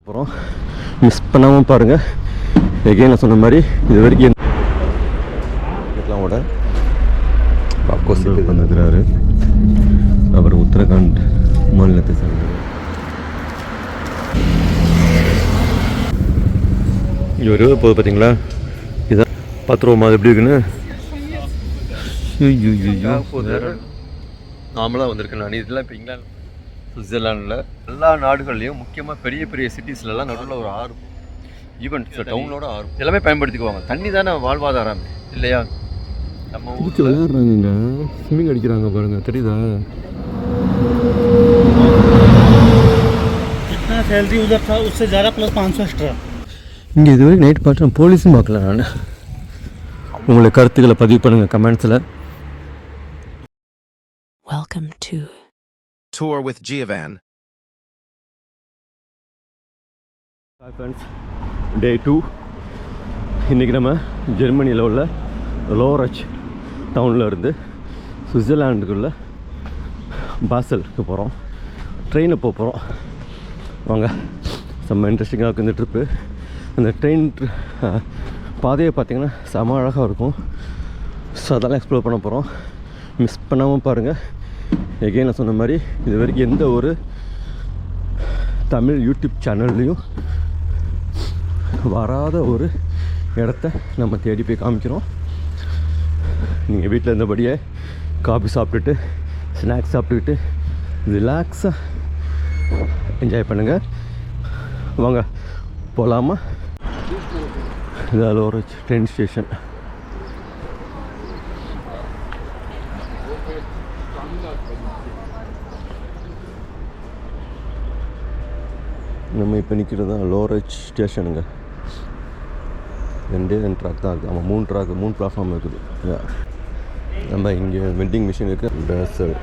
அப்புறம் மிஸ் பண்ணாமல் பாருங்கள் எகைன் நான் சொன்ன மாதிரி இது வரைக்கும் இதெல்லாமோட பாக்கோசி பண்ணிருக்கிறாரு அவர் உத்தரகாண்ட் மாநிலத்தை சேர்ந்தவர். இங்கே ஒரு போகுது பார்த்தீங்களா இதான் பத்து ரூபா மாதிரி எப்படி இருக்குன்னு? நாமளாக வந்திருக்கேன் நான். இதெல்லாம் இப்போ இங்கிலாந்து சுவிட்சர்லாண்டில் எல்லா நாடுகள்லையும் முக்கியமாக பெரிய பெரிய சிட்டிஸ்லலாம் நடுவில் ஒரு ஆறு ஈவன் டவுனோட ஆறு எல்லாமே பயன்படுத்திக்குவாங்க தண்ணி தானே வாழ்வாதாரம் இல்லையா நம்ம ஊருக்கு விளையாடுறாங்க ஸ்விம்மிங் அடிக்கிறாங்க பாருங்க தெரியுதா जितना सैलरी उधर था उससे ज़्यादा प्लस पाँच सौ एक्स्ट्रा இங்கே இது வரைக்கும் நைட் பார்த்தேன் போலீஸும் பார்க்கல நான் உங்களுடைய கருத்துக்களை பதிவு பண்ணுங்கள் கமெண்ட்ஸில் Welcome to Tour with Giovan. Hi friends day two இன்றைக்கி நம்ம ஜெர்மனியில் உள்ள லோரச் டவுனில் இருந்து சுவிட்சர்லாண்டுக்குள்ள பாசலுக்கு போகிறோம் ட்ரெயினில் போக போகிறோம் வாங்க. செம்ம இன்ட்ரெஸ்டிங்காக இருக்கும் இந்த ட்ரிப்பு அந்த ட்ரெயின் பாதையை பார்த்திங்கன்னா செம அழகாக இருக்கும். ஸோ அதெல்லாம் எக்ஸ்ப்ளோர் பண்ண போகிறோம் மிஸ் பண்ணாமல் பாருங்கள் எகைன் நான் சொன்ன மாதிரி இது வரைக்கும் எந்த ஒரு தமிழ் யூடியூப் சேனல்லையும் வராத ஒரு இடத்த நம்ம தேடி போய் காமிக்கிறோம். நீங்கள் வீட்டில் இருந்தபடியே காஃபி சாப்பிட்டுட்டு ஸ்நாக்ஸ் சாப்பிட்டுக்கிட்டு ரிலாக்ஸாக என்ஜாய் பண்ணுங்கள் வாங்க போகலாமா இதில் ஒரு ட்ரெயின் ஸ்டேஷன் நம்ம இப்போ நிற்கிறது தான் லோரேஜ் ஸ்டேஷனுங்க. ரெண்டே ரெண்டு ட்ராக் தான் இருக்குது ஆமாம் மூணு ட்ராக் மூணு பிளாட்ஃபார்ம் இருக்குது. நம்ம இங்கே வெண்டிங் மிஷின் இருக்குது பேசல்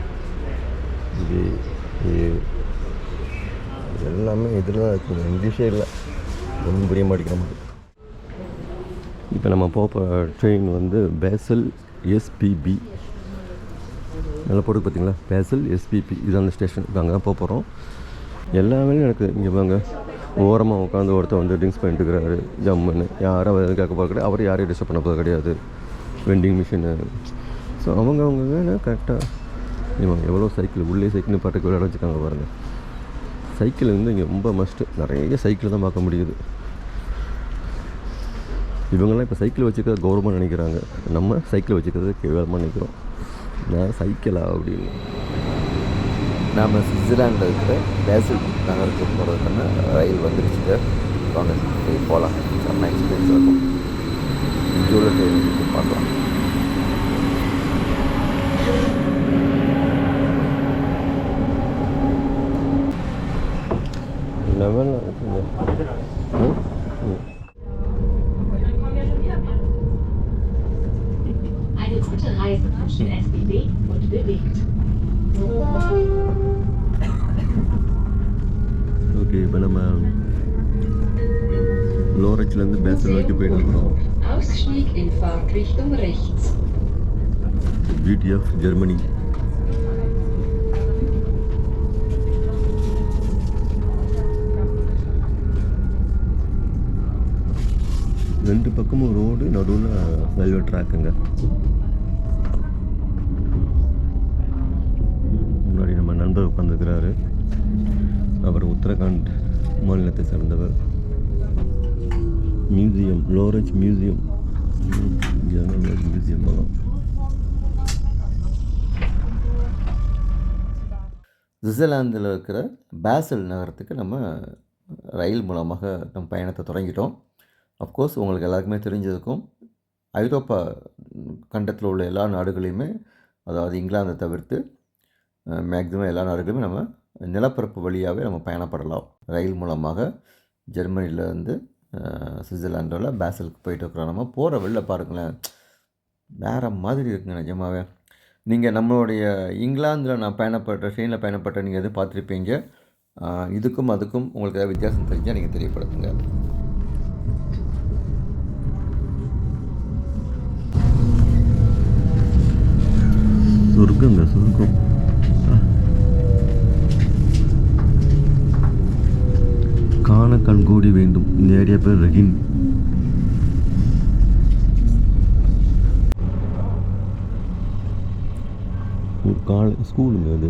இது எல்லாமே இதில் தான் இருக்குது இங்கிலீஷே இல்லை. ஒன்றும் புரிய மாட்டேங்கிற மாதிரி இப்போ நம்ம போக ட்ரெயின் வந்து பேசல் எஸ்பிபி நல்லா போட்டு பார்த்தீங்களா பேசல் எஸ்பிபி இது அந்த ஸ்டேஷன் இப்போ அங்கே தான் போக போகிறோம் எல்லாமே நடக்குது. இங்கே பாங்க ஓரமாக உட்காந்து ஒருத்தர் வந்து ட்ரிங்க்ஸ் பண்ணிட்டு இருக்கிறாரு ஜம்முன்னு. யாரும் அவர் எதுவும் கேட்க போகிறது கிடையாது. அவர் யாரையும் டிஸ்டர்ப் பண்ண போகிறது கிடையாது. வெண்டிங் மிஷினு ஸோ அவங்க அவங்க வேலை கரெக்டாக இவங்க எவ்வளோ சைக்கிள் உள்ளே சைக்கிள் பாட்டுக்கு விளையாட வச்சுக்காங்க பாருங்கள் சைக்கிள் வந்து இங்கே ரொம்ப மஸ்ட்டு நிறைய சைக்கிள் தான் பார்க்க முடியுது. இவங்கெல்லாம் இப்போ சைக்கிள் வச்சுக்கிறது கௌரவமாக நினைக்கிறாங்க. நம்ம சைக்கிள் வச்சுக்கிறது கேவலமாக நினைக்கிறோம். நான் சைக்கிளா அப்படின்னு. நாம் சுவிட்சர்லாண்டில் இருக்கிற பேசல் நகருக்கு போகிறதுக்கான ரயில் வந்துருச்சுங்க வாங்க போய் போகலாம் செம்ம எக்ஸ்பீரியன்ஸ் இருக்கும் இங்கே உள்ள ட்ரெயின் பார்க்கலாம் லெவலில் இருக்குங்க ம்? ம். Eine gute Reise wünschen SBB und bewegt. இருக்கிறோம் Ausstieg in Fahrtrichtung rechts. Of Germany ரெண்டு பக்கமும் ரோடு நடுவில் ரயில்வே ட்ராக்குங்க முன்னாடி நம்ம நண்பர் உட்காந்துருக்கிறாரு அவர் உத்தரகாண்ட் மாநிலத்தை சேர்ந்தவர். மியூசியம் லோரேஜ் மியூசியம் மியூசியம் போகலாம் சுவிட்சர்லாந்தில் இருக்கிற பேசல் நகரத்துக்கு நம்ம ரயில் மூலமாக நம்ம பயணத்தை தொடங்கிட்டோம். அஃப்கோர்ஸ் உங்களுக்கு எல்லாருக்குமே தெரிஞ்சதுக்கும் ஐரோப்பா கண்டத்தில் உள்ள எல்லா நாடுகளையுமே அதாவது இங்கிலாந்தை தவிர்த்து மேக்ஸிமம் எல்லா நாடுகளுமே நம்ம நிலப்பரப்பு வழியாகவே நம்ம பயணப்படலாம். ரயில் மூலமாக ஜெர்மனியிலேருந்து சுவிட்சர்லாண்டில் பேசலுக்கு போயிட்டு இருக்கிறோம். நம்ம போகிற வெளில பாருங்களேன். வேறு மாதிரி இருக்குங்க நிஜமாவே. நீங்கள் நம்மளுடைய இங்கிலாந்தில் நான் பயணப்பட்ட ட்ரெயினில் பயணப்பட்ட நீங்கள் எதுவும் பார்த்துருப்பீங்க? இதுக்கும் அதுக்கும் உங்களுக்கு ஏதாவது வித்தியாசம் தெரிஞ்சால் நீங்கள் தெரியப்படுத்துங்க. சொர்க்கங்க சொர்க்கம். ஸ்கூலுங்க அது.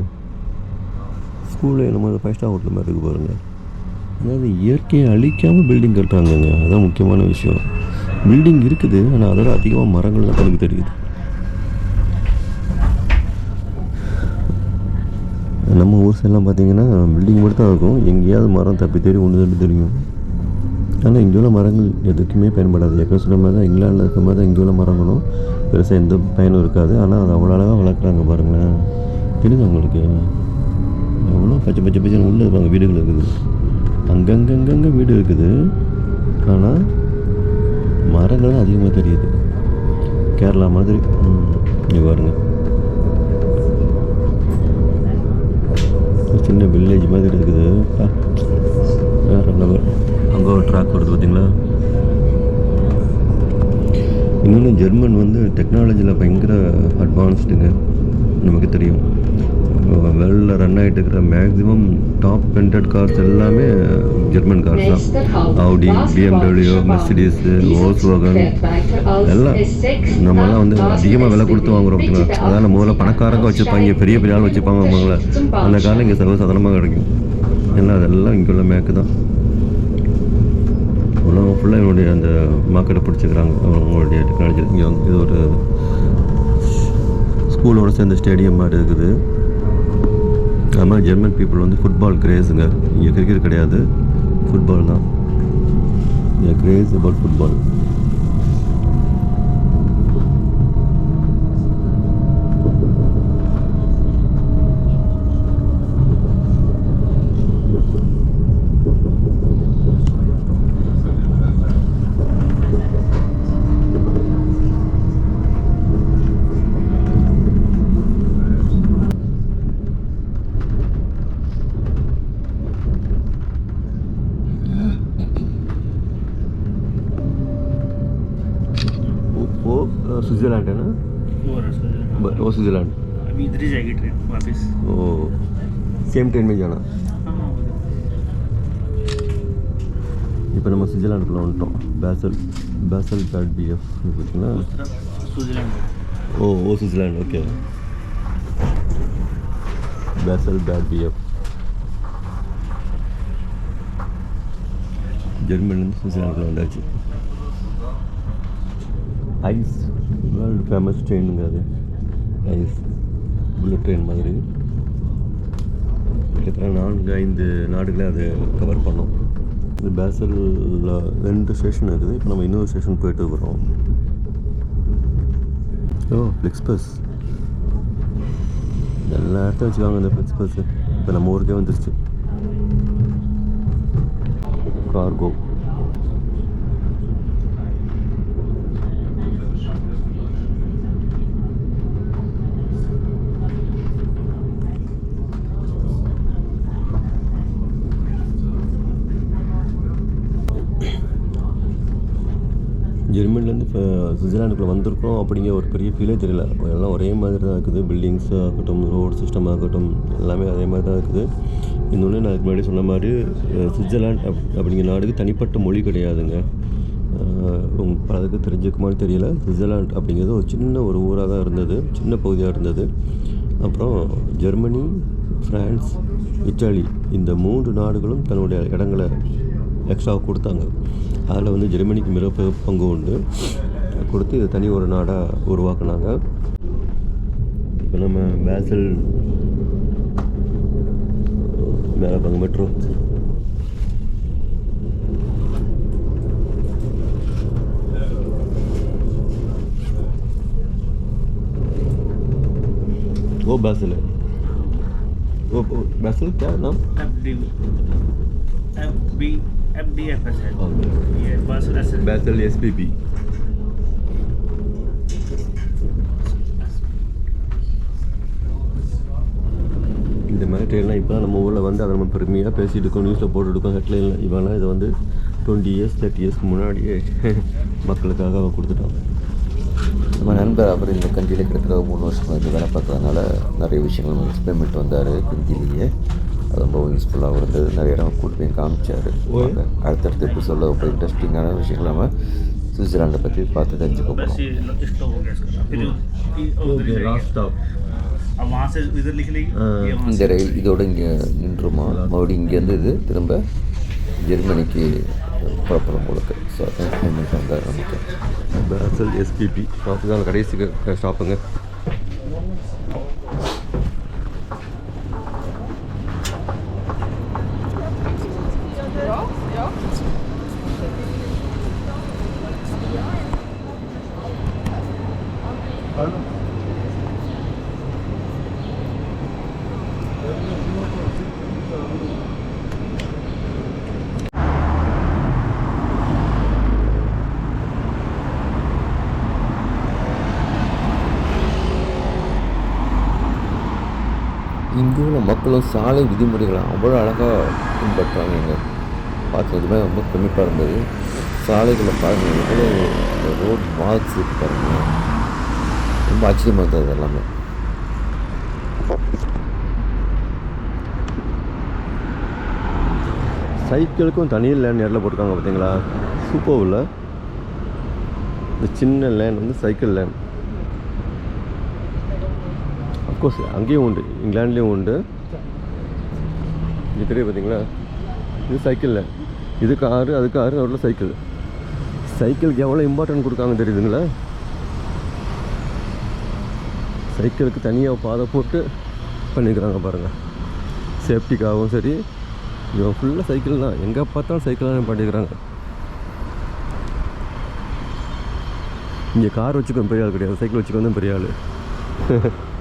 ஸ்கூலில் நம்ம ஃபைவ் ஸ்டார் ஹோட்டல் மாதிரி இருக்கு பாருங்க. அதாவது இயற்கையை அழிக்காமல் பில்டிங் கட்டுறாங்கங்க. அதுதான் முக்கியமான விஷயம். பில்டிங் இருக்குது ஆனால் அதோட அதிகமாக மரங்கள் தான் தெரியுது. நம்ம ஊர் சைடெலாம் பார்த்தீங்கன்னா பில்டிங் மட்டும் தான் இருக்கும். எங்கேயாவது மரம் தப்பி தேடி ஒன்று தப்பி தெரியும். ஆனால் இங்கே உள்ள மரங்கள் எதுக்குமே பயன்படாது. எப்போ சொன்ன மாதிரி தான் இங்கிலாண்டில் இருக்க மாதிரி தான் இங்கே உள்ள மரங்களும் பெருசாக எந்த பயனும் இருக்காது. ஆனால் அது அவ்வளோ அழகாக வளர்க்குறாங்க பாருங்களேன். தெரியுது உங்களுக்கு? எவ்வளோ பச்சை பச்சை பச்சை உள்ளே இருப்பாங்க வீடுகள் இருக்குது. அங்கங்கங்கங்கே வீடு இருக்குது. ஆனால் மரங்கள் தான் அதிகமாக தெரியுது. கேரளா மாதிரி. இங்கே பாருங்க. சின்ன வில்லேஜ் மாதிரி இருக்குது. வேறு வேற லெவல். அங்கே ஒரு ட்ராக் வருது பார்த்தீங்களா? இன்னொன்று ஜெர்மன் வந்து டெக்னாலஜியில் பயங்கர அட்வான்ஸ்டுங்க நமக்கு தெரியும். வெல்ல ரன் ஆகிட்டு இருக்கிற மேக்ஸிமம் டாப் ஹண்ட்ரட் கார்ஸ் எல்லாமே ஜெர்மன் கார்ஸ் தான். Audi BMW Mercedes hose Vaughan எல்லாம் நம்மலாம் வந்து அதிகமாக விலை கொடுத்து வாங்குறோம் பார்த்தீங்களா? அதான் முதல்ல பணக்காரங்க வச்சுருப்பாங்க பெரிய பெரிய ஆள் வச்சுப்பாங்க அவங்கள. அந்த காலம் இங்கே சர்வசாதாரணமாக கிடைக்கும். எல்லாம் அதெல்லாம் இங்கே உள்ள மேக்கு தான். உலகம் ஃபுல்லாக என்னுடைய அந்த மார்க்கெட்டை பிடிச்சிக்கிறாங்க. அவங்களுடைய டெக்னாலஜி இங்கே வந்து இது ஒரு ஸ்கூலோட சேர்ந்த ஸ்டேடியம் மாதிரி இருக்குது. அதுமாதிரி ஜெர்மன் பீப்புள் வந்து ஃபுட்பால் கிரேஸுங்க இங்கே கிரிக்கெட் கிடையாது. ஃபுட்பால் தான். Craze about football same train में जाना हाँ उधर। இப்போ நம்ம சுவிட்சர்லாண்டுக்குள்ள வந்துட்டோம் பேசல் பேசல் பேட் பிஎஃப் பார்த்தீங்களா उस तरफ स्विट्जरलैंड है। ஓ ஓ Switzerland okay Basel Bad BF ஜெர்மன்லேருந்து சுவிட்சர்லாண்டுக்குள்ள வந்தாச்சு ஐஸ் வேர்ல்டு ஃபேமஸ் ட்ரெயினுங்க அது ஐஸ் புல்லட் ட்ரெயின் மாதிரி கிட்டத்தட்ட நான்கு ஐந்து நாடுகளை அது கவர் பண்ணோம். இந்த பேசலில் ரெண்டு ஸ்டேஷன் இருக்குது. இப்போ நம்ம இன்னொரு ஸ்டேஷன் போயிட்டு இருக்கிறோம் ஓ ஃப்ளிக்ஸ் பஸ் எல்லா இடத்தையும் வச்சுக்காங்க இந்த ஃப்ளிக்ஸ் பஸ்ஸு இப்போ நம்ம ஊருக்கே வந்துருச்சு. கார்கோ ஜெர்மனிலேருந்து இப்போ சுவிட்சர்லாண்டுக்குள்ளே வந்திருக்கோம் அப்படிங்கிற ஒரு பெரிய ஃபீலே தெரியல. எல்லாம் ஒரே மாதிரி தான் இருக்குது. பில்டிங்ஸ் ஆகட்டும் ரோட் சிஸ்டம் ஆகட்டும் எல்லாமே அதே மாதிரி தான் இருக்குது. இன்னொன்று நான் இதுக்கு முன்னாடி சொன்ன மாதிரி சுவிட்சர்லாண்ட் சுவிட்சர்லாந்து அப் அப்படிங்கிற நாடுக்கு தனிப்பட்ட மொழி கிடையாதுங்க. அஹ், பலருக்கு தெரிஞ்சுக்குமான்னு தெரியல. சுவிட்சர்லாந்து அப்படிங்கிறது ஒரு சின்ன ஒரு ஊராக தான் இருந்தது. சின்ன பகுதியாக இருந்தது. அப்புறம் ஜெர்மனி ஃப்ரான்ஸ் இத்தாலி இந்த மூன்று நாடுகளும் தன்னுடைய இடங்களை எக்ஸ்ட்ரா கொடுத்தாங்க. அதில் வந்து ஜெர்மனிக்கு மிக பெரிய பங்கு உண்டு கொடுத்து இது தனி ஒரு நாடாக உருவாக்குனாங்க இப்போ நம்ம பேசல் மேலே பாங்க மெட்ரோ वो बैसल है वो वो बैसल क्या है नाम FD FB FDFS है ये बस रसल बैसल एस पी बी இந்த மாதிரி ட்ரெயின்லாம் இப்போ நம்ம ஊரில் வந்து அதை நம்ம பெருமையாக பேசிகிட்டு இருக்கோம் நியூஸில் போட்டுருக்கோம் ஹெட்லைனில் இவெல்லாம் இதை வந்து டுவெண்ட்டி இயர்ஸ் தேர்ட்டி இயர்ஸ்க்கு முன்னாடியே மக்களுக்காக அவன் கொடுத்துட்டான் நம்ம நண்பர் அவர் இந்த கண்ட்ரியில் கிட்டத்தட்ட மூணு வருஷம் வந்து வேலை பார்க்கறதுனால நிறைய விஷயங்கள் நம்ம எக்ஸ்பெரிமெண்ட் வந்தார் ஹிந்திலேயே அது ரொம்ப யூஸ்ஃபுல்லாகவும் இருந்தது நிறைய இடம் கூட்டு போய் காமிச்சாரு. அடுத்தடுத்து இப்போ சொல்ல ரொம்ப இன்ட்ரெஸ்டிங்கான விஷயங்கள் நம்ம சுவிட்சர்லாண்டை பற்றி பார்த்து தெரிஞ்சுக்க இந்த ரயில் இதோடு இங்கே நின்றுமா? மறுபடியும் இங்கேருந்து இது திரும்ப ஜெர்மனிக்கு புறப்படும் உங்களுக்கு ஸோ பேமெண்ட் வந்தார் நமக்கு பேசல் எஸ்பிபி தான் கடைசி ஸ்டாப்புங்க இங்கே உள்ள மக்களும் சாலை விதிமுறைகளை அவ்வளோ அழகாக பின்பற்றுறாங்க பார்த்ததுமே ரொம்ப கம்மிப்பாக இருந்தது. சாலைகளை பாருங்கள் எவ்வளோ ரோட் மார்க்ஸ் பாருங்கள் ரொம்ப ஆச்சரியமாக இருந்தது எல்லாமே. சைக்கிளுக்கும் தனி லேன் நேரில் போட்டிருக்காங்க பார்த்தீங்களா? சூப்பர் உள்ள. இந்த சின்ன லேன் வந்து சைக்கிள் லேண்ட் அஃப்கோர்ஸ் அங்கேயும் உண்டு இங்கிலாண்ட்லேயும் உண்டு. இது தெரியும் பார்த்தீங்களா இது சைக்கிளில் இது காரு அது அதுக்கு ஆறு சைக்கிள் சைக்கிளுக்கு எவ்வளோ இம்பார்ட்டன்ட் கொடுக்காங்க தெரியுதுங்களா? சைக்கிளுக்கு தனியாக பாதை போட்டு பண்ணிக்கிறாங்க பாருங்கள் சேஃப்டிக்காகவும் சரி இவன் ஃபுல்லாக சைக்கிள் தான். எங்கே பார்த்தாலும் சைக்கிள் தான் பண்ணிக்கிறாங்க. இங்கே கார் வச்சுக்கோ பெரிய ஆள் கிடையாது. சைக்கிள் வச்சுக்கோ தான் பெரிய ஆள்.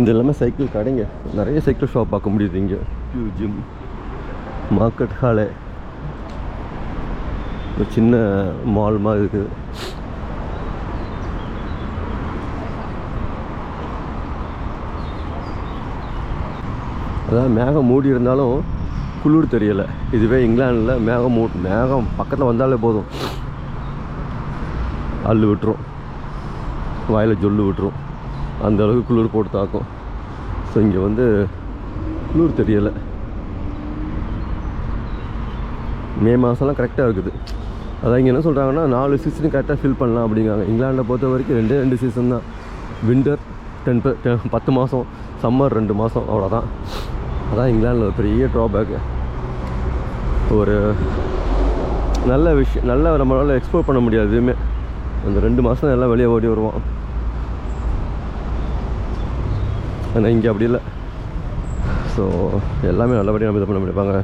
இது எல்லாமே சைக்கிள் கடைங்க. நிறைய சைக்கிள் ஷாப் பார்க்க முடியுது இங்கே. ஜிம் மார்க்கெட் ஹாலே ஒரு சின்ன மால் மாதிரி இருக்குது அதாவது மேகம் மூடி இருந்தாலும் குளிர் தெரியலை. இதுவே இங்கிலாந்தில் மேகம் மூ மேகம் பக்கத்தில் வந்தாலே போதும். அள்ளு விட்டுரும். வாயில் ஜொல்லு விட்டுரும். அந்த அளவுக்கு குளிர் போட்டு தாக்கும். ஸோ இங்கே வந்து குளிர் தெரியலை. மே மாதம்லாம் கரெக்டாக இருக்குது. அதான் இங்கே என்ன சொல்கிறாங்கன்னா நாலு சீசனும் கரெக்டாக ஃபில் பண்ணலாம் அப்படிங்காங்க இங்கிலாண்டை பொறுத்த வரைக்கும் ரெண்டே ரெண்டு சீசன் தான். வின்டர் டென் பத்து மாதம் சம்மர் ரெண்டு மாதம் அவ்வளோதான் அதான் இங்கிலாண்டில் ஒரு பெரிய ட்ராபேக்கு ஒரு நல்ல விஷயம் நல்ல நம்மளால் எக்ஸ்ப்ளோர் பண்ண முடியாது எதுவுமே. அந்த ரெண்டு மாதம் எல்லாம் வெளியே ஓடி வருவோம் ஆனால் இங்கே அப்படி இல்லை. ஸோ எல்லாமே நல்லபடியாக நம்ம இது பண்ண முடிப்பாங்க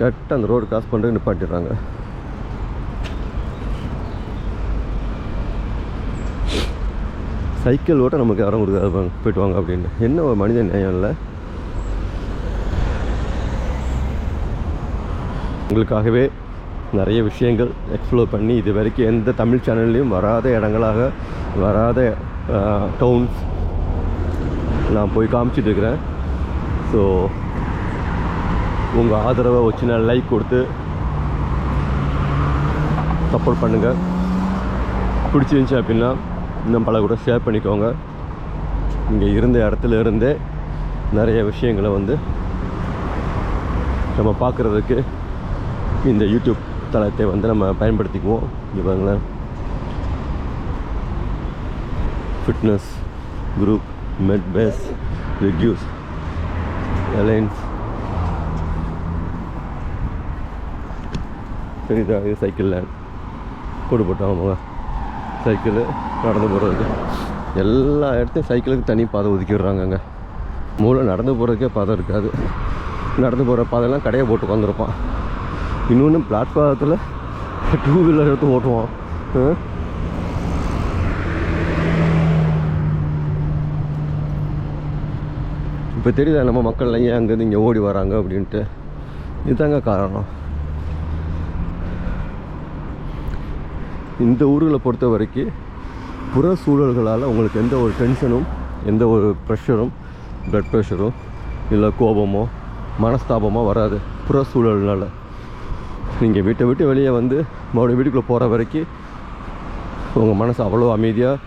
கரெக்டாக அந்த ரோடு கிராஸ் பண்ணுறது நிப்பாட்டிடுறாங்க. சைக்கிள் ஓட்ட நமக்கு யாரும் கொடுக்காது போயிட்டு வாங்க அப்படின்னு. என்ன ஒரு மனித நியாயம் இல்லை. உங்களுக்காகவே நிறைய விஷயங்கள் எக்ஸ்ப்ளோர் பண்ணி இது வரைக்கும் எந்த தமிழ் சேனல்லையும் வராத இடங்களாக வராத டவுன்ஸ் நான் போய் காமிச்சிட்டு இருக்கிறேன் ஸோ உங்கள் ஆதரவை ஒரு சின்ன லைக் கொடுத்து சப்போர்ட் பண்ணுங்கள் பிடிச்சிருந்துச்சி அப்படின்னா இன்னும் பல கூட ஷேர் பண்ணிக்கோங்க. இங்கே இருந்த இடத்துல இருந்தே நிறைய விஷயங்களை வந்து நம்ம பார்க்குறதுக்கு இந்த யூடியூப் தளத்தை வந்து நம்ம பயன்படுத்திக்குவோம். இங்கே பாருங்களேன். ஃபிட்னஸ் குரூப் மெட்பேஸ் பேஸ் ரிவ்யூஸ் அலைன்ஸ் தெரியுதா இது சைக்கிள் லேண்ட் போட்டோம் அவங்க. சைக்கிள் நடந்து போகிறதுக்கு எல்லா இடத்தையும் சைக்கிளுக்கு தனி பாதை ஒதுக்கிடுறாங்க அங்கே மூளை நடந்து போகிறதுக்கே பாதை இருக்காது. நடந்து போகிற பாதையெல்லாம் கடையை போட்டு உட்காந்துருப்பான் இன்னொன்று பிளாட்ஃபாரத்தில் டூ வீலர் எடுத்து ஓட்டுவான். இப்போ தெரியுதா நம்ம மக்கள்லாம் ஏன் அங்கேருந்து இங்கே ஓடி வராங்க அப்படின்ட்டு? இதுதாங்க காரணம். இந்த ஊர்களை பொறுத்த வரைக்கும் புற சூழல்களால் உங்களுக்கு எந்த ஒரு டென்ஷனும் எந்த ஒரு ப்ரெஷரும் ப்ளட் ப்ரெஷரும் இல்லை கோபமோ மனஸ்தாபமோ வராது புற சூழல்னால். நீங்கள் வீட்டை விட்டு வெளியே வந்து மறுபடியும் வீட்டுக்குள்ளே போகிற வரைக்கும் உங்கள் மனசு அவ்வளோ அமைதியாக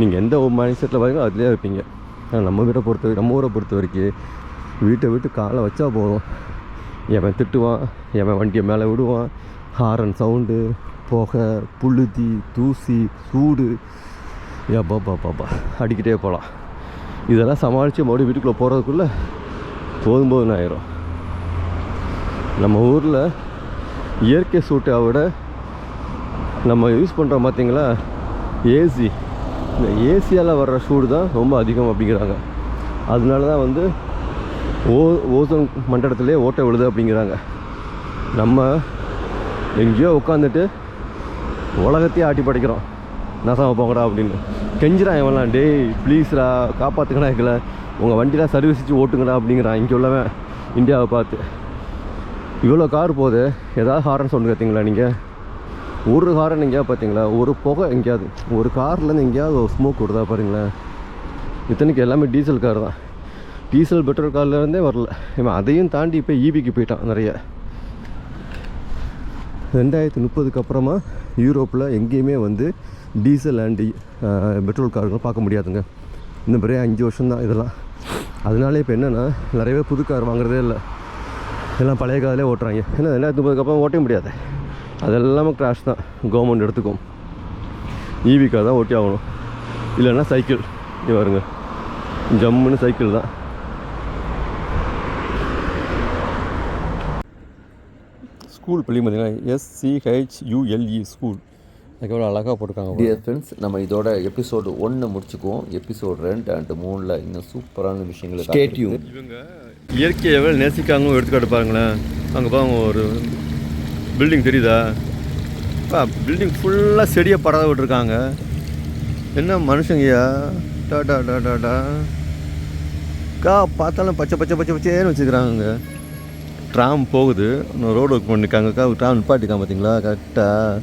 நீங்கள் எந்த ஒரு மைண்ட் செட்டில் வரீங்களோ அதுலேயே இருப்பீங்க. நம்ம வீட்டை பொறுத்த நம்ம ஊரை பொறுத்த வரைக்கும் வீட்டை விட்டு காலை வச்சா போதும். எவன் திட்டுவான் எவன் வண்டியை மேலே விடுவான். ஹாரன் சவுண்டு புகை புழுதி தூசி சூடு. ஏப்பா பாப்பாப்பா அடிக்கிட்டே போகலாம் இதெல்லாம் சமாளித்து மறுபடியும் வீட்டுக்குள்ளே போகிறதுக்குள்ளே போதும் போதும்னு ஆயிரும். நம்ம ஊரில் இயற்கை சூட்டை விட நம்ம யூஸ் பண்ணுறோம் பார்த்தீங்களா ஏசி இந்த ஏசியால் வர்ற சூடு தான் ரொம்ப அதிகம் அப்படிங்கிறாங்க. அதனால தான் வந்து ஓ ஓசோன் மண்டலத்திலே ஓட்டை விழுது அப்படிங்கிறாங்க. நம்ம எங்கேயோ உட்காந்துட்டு உலகத்தையே ஆட்டி படைக்கிறோம். நசாம போங்கடா அப்படின்னு. கெஞ்சிடான் இவன்லாம் டேய் ப்ளீஸ்ரா காப்பாற்றுக்கடா இருக்கல உங்கள் வண்டிலாம் சர்வீஸ் ஓட்டுங்கடா அப்படிங்கிறான் இங்கே உள்ளவன். இந்தியாவை பார்த்து. இவ்வளோ கார் போகுது. ஏதாவது ஹாரன் சவுண்டு கற்றுங்களா நீங்கள் ஒரு ஹாரன் எங்கேயாவது பார்த்தீங்களா? ஒரு புகை எங்கேயாவது. ஒரு கார்லேருந்து எங்கேயாவது ஒரு ஸ்மோக் வருதா பாருங்களேன். இத்தனைக்கு எல்லாமே டீசல் கார் தான். டீசல் பெட்ரோல் கார்லேருந்தே வரல. இவன் அதையும் தாண்டி இப்போ ஈபிக்கு போயிட்டான் நிறைய. ரெண்டாயிரத்தி முப்பதுக்கு அப்புறமா யூரோப்பில் எங்கேயுமே வந்து டீசல் அண்ட் பெட்ரோல் கார்கள் பார்க்க முடியாதுங்க. இன்னும் பெரிய அஞ்சு வருஷம் தான் இதெல்லாம். அதனால இப்போ என்னென்னா நிறையவே புது கார் வாங்குறதே இல்லை. எல்லாம் பழைய காரிலே ஓட்டுறாங்க. ஏன்னா ரெண்டாயிரத்தி முப்பதுக்கு அப்புறம் ஓட்டவே முடியாது. அதெல்லாமே கிராஷ் தான். கவர்மெண்ட் எடுத்துக்கும். ஈவி கார் தான் ஓட்டி ஆகணும். இல்லைன்னா சைக்கிள் இங்க பாருங்க. ஜம்முன்னு சைக்கிள் தான். ஸ்கூல் பள்ளி பார்த்தீங்கன்னா எஸ்சிஹெச்யூஎல்இ ஸ்கூல் அதுக்கு எவ்வளோ அழகாக போட்டிருக்காங்க. டியர் ஃப்ரெண்ட்ஸ் நம்ம இதோட எபிசோடு ஒன்று முடிச்சுக்குவோம். எபிசோடு ரெண்டு அண்ட் மூணில் இன்னும் சூப்பரான விஷயங்கள் இவங்க இயற்கையை எவ்வளோ நேசிக்காங்க எடுத்துக்காட்டு பாருங்களேன். அங்கே பாருங்க ஒரு பில்டிங் தெரியுதா? பா பில்டிங் ஃபுல்லாக செடியை பறவை விட்டுருக்காங்க. என்ன மனுஷங்கய்யா? டா டா டா டா டா. கா பார்த்தாலும் பச்சை பச்சை பச்சை பச்சைன்னு வச்சுக்கிறாங்க ட்ராம் போகுது. இன்னும் ரோடு ஒர்க் பண்ணிருக்காங்கக்கா ட்ராம் நிப்பாட்டிக்கான் பார்த்தீங்களா? கரெக்டாக